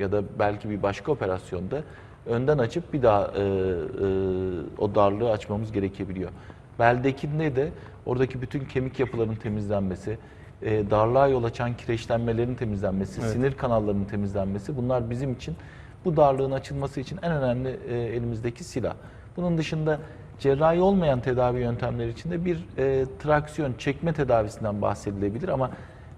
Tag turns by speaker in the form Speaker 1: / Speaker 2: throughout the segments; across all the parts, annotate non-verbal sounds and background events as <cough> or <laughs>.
Speaker 1: ya da belki bir başka operasyonda önden açıp bir daha e, e, o darlığı açmamız gerekebiliyor. Beldekinde de oradaki bütün kemik yapılarının temizlenmesi, e, darlığa yol açan kireçlenmelerin temizlenmesi, sinir kanallarının temizlenmesi bunlar bizim için bu darlığın açılması için en önemli e, elimizdeki silah. Bunun dışında cerrahi olmayan tedavi yöntemleri içinde bir e, traksiyon, çekme tedavisinden bahsedilebilir ama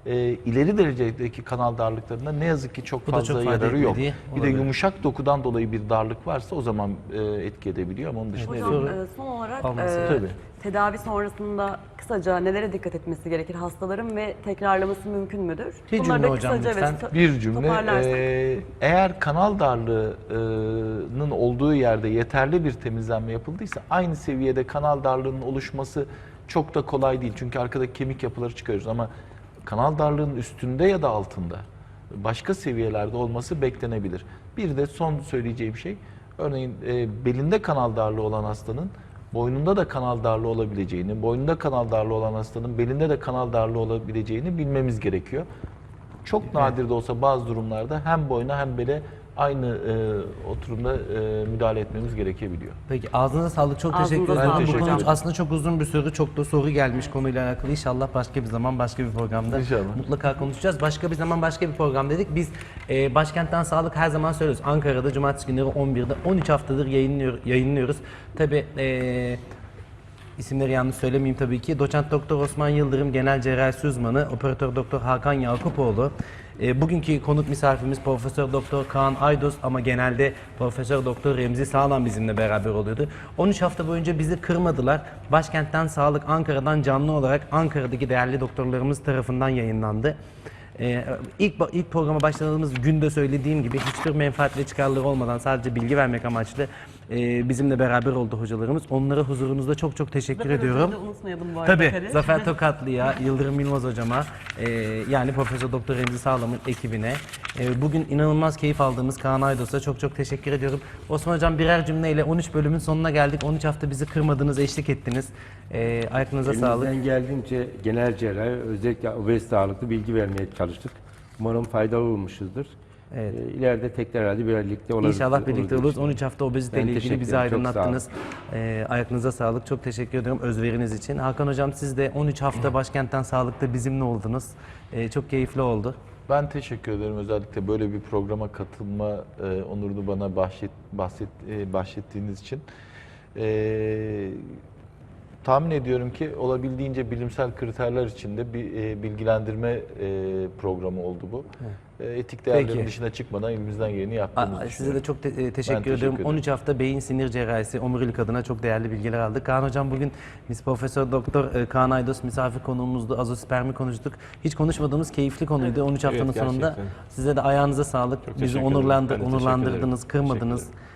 Speaker 1: e, ileri derecedeki kanal darlıklarında ne yazık ki çok
Speaker 2: Bu
Speaker 1: fazla
Speaker 2: çok
Speaker 1: yararı yok.
Speaker 2: etmediği
Speaker 1: Bir de
Speaker 2: olabilir.
Speaker 1: yumuşak dokudan dolayı bir darlık varsa o zaman e, etki edebiliyor ama onun dışında.
Speaker 3: Hocam e, son olarak e,
Speaker 1: Tabii.
Speaker 3: tedavi sonrasında kısaca nelere dikkat etmesi gerekir hastaların ve tekrarlaması mümkün müdür?
Speaker 2: Bir
Speaker 3: Bunları
Speaker 2: cümle
Speaker 3: da
Speaker 2: hocam
Speaker 3: kısaca
Speaker 2: lütfen.
Speaker 3: evet,
Speaker 1: Bir cümle. e, eğer kanal darlığının olduğu yerde yeterli bir temizlenme yapıldıysa aynı seviyede kanal darlığının oluşması çok da kolay değil. Çünkü arkadaki kemik yapıları çıkarıyoruz ama kanal darlığının üstünde ya da altında başka seviyelerde olması beklenebilir. Bir de son söyleyeceğim şey örneğin e, belinde kanal darlığı olan hastanın boynunda da kanal darlığı olabileceğini, boynunda kanal darlığı olan hastanın belinde de kanal darlığı olabileceğini bilmemiz gerekiyor. Çok nadir de olsa bazı durumlarda hem boyuna hem bele aynı e, oturumda e, müdahale etmemiz gerekebiliyor.
Speaker 2: Peki ağzınıza sağlık. Çok
Speaker 3: Ağzınıza
Speaker 2: teşekkür ederim. Bu
Speaker 1: teşekkür
Speaker 2: konu aslında çok uzun bir soru. Çok da soru gelmiş konuyla alakalı. İnşallah başka bir zaman başka bir programda
Speaker 1: İnşallah.
Speaker 2: mutlaka konuşacağız. Başka bir zaman başka bir program dedik. Biz e, Başkent'ten Sağlık her zaman söylüyoruz. Ankara'da cumartesi günleri 11'de 13 haftadır yayınlıyor, yayınlıyoruz. Tabii e, İsimleri yanlış söylemeyeyim tabii ki. Doçent Doktor Osman Yıldırım, Genel Cerrahisi Uzmanı, Operatör Doktor Hakan Yakupoğlu. E, bugünkü konuk misafirimiz Profesör Doktor Kaan Aydos ama genelde Profesör Doktor Remzi Sağlam bizimle beraber oluyordu. 13 hafta boyunca bizi kırmadılar. Başkentten Sağlık Ankara'dan canlı olarak Ankara'daki değerli doktorlarımız tarafından yayınlandı. Ee, ilk ilk programa başladığımız günde söylediğim gibi hiçbir menfaat ve çıkarları olmadan sadece bilgi vermek amaçlı e, bizimle beraber oldu hocalarımız. Onlara huzurunuzda çok çok teşekkür
Speaker 3: Zafer
Speaker 2: ediyorum.
Speaker 3: Hocam'ı da unutmayalım bu arada.
Speaker 2: Tabii
Speaker 3: Zafer'i.
Speaker 2: Zafer <laughs> Tokatlı'ya, Yıldırım Yılmaz hocama, e, yani Profesör Doktor Remzi Sağlam'ın ekibine, e, bugün inanılmaz keyif aldığımız Kaan Aydos'a çok çok teşekkür ediyorum. Osman Hocam birer cümleyle 13 bölümün sonuna geldik. 13 hafta bizi kırmadınız, eşlik ettiniz. E, ayaklarınıza sağlık.
Speaker 4: Elimizden geldiğince genel cerrahi özellikle obezite ağırlıklı bilgi vermeye çalıştık. Umarım faydalı olmuşuzdur.
Speaker 2: Evet.
Speaker 4: Ee, ileride tekrar hadi birlikte oluruz.
Speaker 2: İnşallah birlikte
Speaker 4: olur
Speaker 2: oluruz.
Speaker 4: diye
Speaker 2: 13 hafta obezite
Speaker 4: Ben
Speaker 2: ile ilgili bizi.
Speaker 4: Çok sağ
Speaker 2: aydınlattınız. Ee, ayaklarınıza sağlık. Çok teşekkür ediyorum özveriniz için. Hakan Hocam siz de 13 hafta başkentten sağlıkta bizimle oldunuz. Ee, çok keyifli oldu.
Speaker 1: Ben teşekkür ederim özellikle böyle bir programa katılma e, onurunu bana bahşet, bahset, e, bahşettiğiniz için. E, tahmin ediyorum ki olabildiğince bilimsel kriterler içinde bir e, bilgilendirme e, programı oldu bu. E, etik değerlerin
Speaker 2: Peki.
Speaker 1: dışına çıkmadan elimizden geleni
Speaker 2: Aa,
Speaker 1: yaptığımızı
Speaker 2: Size
Speaker 1: düşünüyorum.
Speaker 2: de çok te- e, teşekkür,
Speaker 1: teşekkür
Speaker 2: ediyorum.
Speaker 1: ederim.
Speaker 2: 13 hafta beyin sinir cerrahisi, omurilik adına çok değerli bilgiler aldık. Kaan Hocam bugün biz Profesör Doktor e, Kaan Aydos misafir konuğumuzdu. Azospermi konuştuk. Hiç konuşmadığımız keyifli konuydu. 13 haftanın sonunda
Speaker 5: gerçekten.
Speaker 2: size de ayağınıza sağlık. Bizi
Speaker 5: teşekkür ederim.
Speaker 2: onurlandı,
Speaker 5: Ben de teşekkür
Speaker 2: onurlandırdınız,
Speaker 5: ederim.
Speaker 2: kırmadınız. E,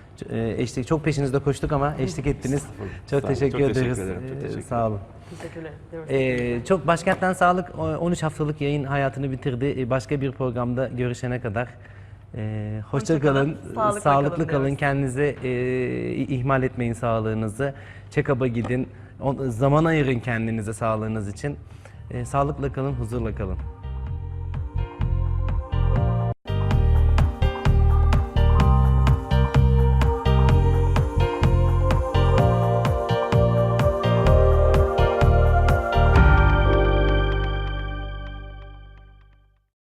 Speaker 2: eşlik, çok peşinizde koştuk ama eşlik ettiniz. Çok
Speaker 5: Sağ
Speaker 2: teşekkür
Speaker 5: Çok teşekkür
Speaker 2: ederiz.
Speaker 5: ederim. Çok
Speaker 2: E,
Speaker 5: teşekkür
Speaker 2: Sağ olun.
Speaker 3: Teşekkürler.
Speaker 2: Ee, çok Başkent'ten Sağlık e, 13 haftalık yayın hayatını bitirdi. Ee, Başka bir programda görüşene kadar e, hoşça
Speaker 3: Hoşça
Speaker 2: kalın,
Speaker 3: kalın, sağlıkla
Speaker 2: sağlıklı
Speaker 3: kalın
Speaker 2: kalın, kendinize e, ihmal etmeyin sağlığınızı. Check-up'a gidin, zaman ayırın kendinize sağlığınız için. E, sağlıkla kalın, huzurla kalın.